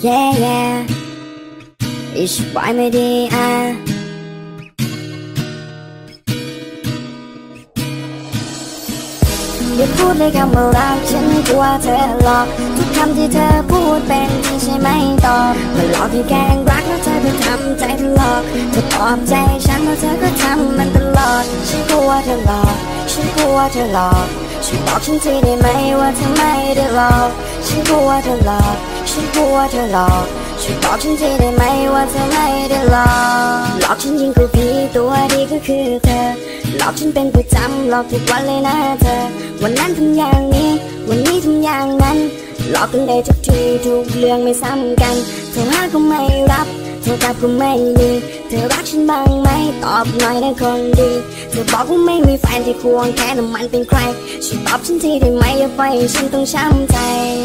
yeah yeah Ich bei mir die ah อย่าพูดเลยคำว่ารักฉันกลัวเธอหลอก ทุกคำที่เธอพูดเป็นจริงใช่ไหมต่อมันหลอกให้แกงรักแล้วเธอก็ทำใจเธอหลอกเธอปลอบใจฉันแล้วเธอก็ทำมันตลอดฉันกลัวเธอหลอกฉันกลัวเธอหลอกช่วยบอกฉันทีได้ไหมว่าเธอไม่ได้หลอกฉันกลัวเธอหลอก ฉันกลัวเธอหลอกช่วยบอกฉันทีได้ไหมว่าเธอไม่ได้หลอกหลอกฉันยิ่งกว่าผีตัวดีก็คือเธอหลอกฉันเป็นประจำหลอกทุกวันเลยนะเธอ วันนั้นทำอย่างนี้ วันนี้ทำอย่างนั้นหลอกกันได้ทุกทีทุกเรื่องไม่ซ้ำกันโทรหาก็ไม่รับ โทรกลับก็ไม่มีเธอรักฉันบ้างไหมตอบหน่อยนะคนดี เธอบอกว่าไม่มีแฟนที่ควงแค่น้ำมันเป็นใครช่วยตอบฉันทีได้ไหมอย่าปล่อยฉันต้องช้ำใจ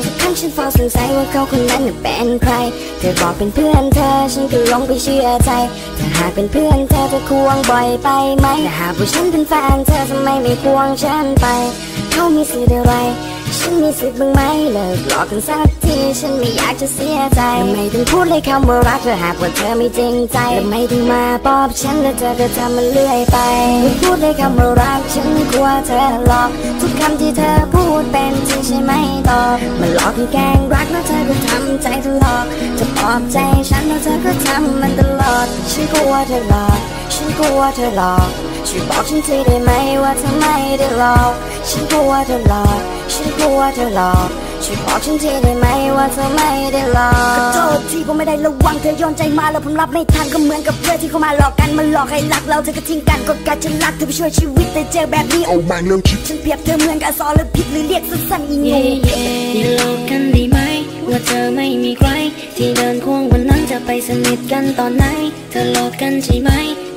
ทุกครั้งฉันเฝ้าสงสัยว่าเขาคนนั้นเป็นใคร เธอบอกเป็นเพื่อนเธอฉันก็ลงไปเชื่อใจถ้าหากเป็นเพื่อนเธอจะควงบ่อยไปไหมถ้าหากว่าฉันเป็นแฟนเธอทำไมไม่ควงฉันไป เขามีสิทธิ์อะไร ฉันมีสิทธิ์บ้างไหมเลิกหลอกกันสักทีฉันไม่อยากจะเสียใจและไม่ต้องพูดเลยคำว่ารักถ้าหากว่าเธอไม่จริงใจและไม่ต้องมาปอบฉันแล้วเธอก็ทำมันเลื่อยไปไม่พูดเลยคำว่ารักฉันกลัวเธอหลอก ทุกคำที่เธอพูดเป็นจริงใช่ไหมต่อมันหลอกให้แกล้งรักแล้วเธอก็ทำใจเธอหลอกเธอปอบใจฉันแล้วเธอก็ทำมันตลอดฉันกลัวเธอหลอกฉันกลัวเธอหลอกช่วยบอกฉันทีได้ไหมว่าเธอไม่ได้หลอกฉันกลัวเธอหลอก ฉันกลัวเธอหลอกช่วยบอกฉันทีได้ไหมว่าเธอไม่ได้หลอกขอโทษที่ผมไม่ได้ระวังเธอโยนใจมาแล้วผมรับไม่ทันก็เหมือนกับเพื่อนที่เขามาหลอกกันมาหลอกให้รักเราเธอก็ทิ้งกันก็การจะรักเธอไปช่วยชีวิตแต่เจอแบบนี้เอาแม่งเร็วชิบฉันเปรียบเธอเหมือนกับอสอหรือผิดหรือเรียกสั้นๆอีงูเย่เย่อย่าหลอกกันได้ไหมว่าเธอไม่มีใครที่เดินควงวัน นั้นจะไปสนิทกันตอนไหน เธอหลอกกันใช่ไหม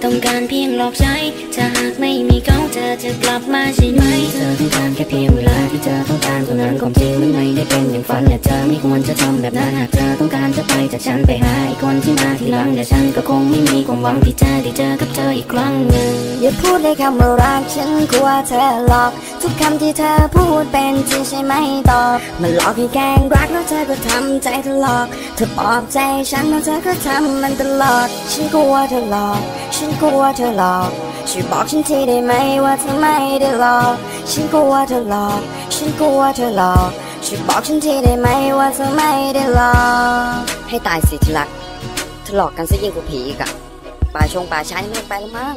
ต้องการเพียงหลอกใช้ถ้าหากไม่มีเขาเธอจะกลับมาใช่ไหม เธอต้องการแค่เพียงเวลาที่เธอต้องการเท่านั้นความจริงมันไม่ได้เป็นอย่างฝันและเธอไม่ควรจะทำแบบนั้นหากเธอต้องการจะไปจากฉันไปหาอีกคนที่มาทีหลังแต่ฉันก็คงไม่มีความหวังที่จะได้เจอกับเธออีกครั้งหนึ่งอย่าพูดเลยคำว่ารักฉันกลัวเธอหลอก ทุกคำที่เธอพูดเป็นจริงใช่ไหมตอบ มันหลอกให้แกล้งรักแล้วเธอก็ทำใจเธอหลอกเธอปลอบใจฉันแล้วเธอก็ทำมันตลอด ฉันกลัวเธอหลอก ฉันกลัวเธอหลอกช่วยบอกฉันทีได้ไหมว่าเธอไม่ได้หลอก ฉันกลัวเธอหลอก ฉันกลัวเธอหลอกช่วยบอกฉันทีได้ไหมว่าเธอไม่ได้หลอก ให้ตายสิที่รักเธอหลอกกันซะยิ่งกว่าผีอีกอะป่าชงป่าช้ายังไม่ไปแล้วมั้ง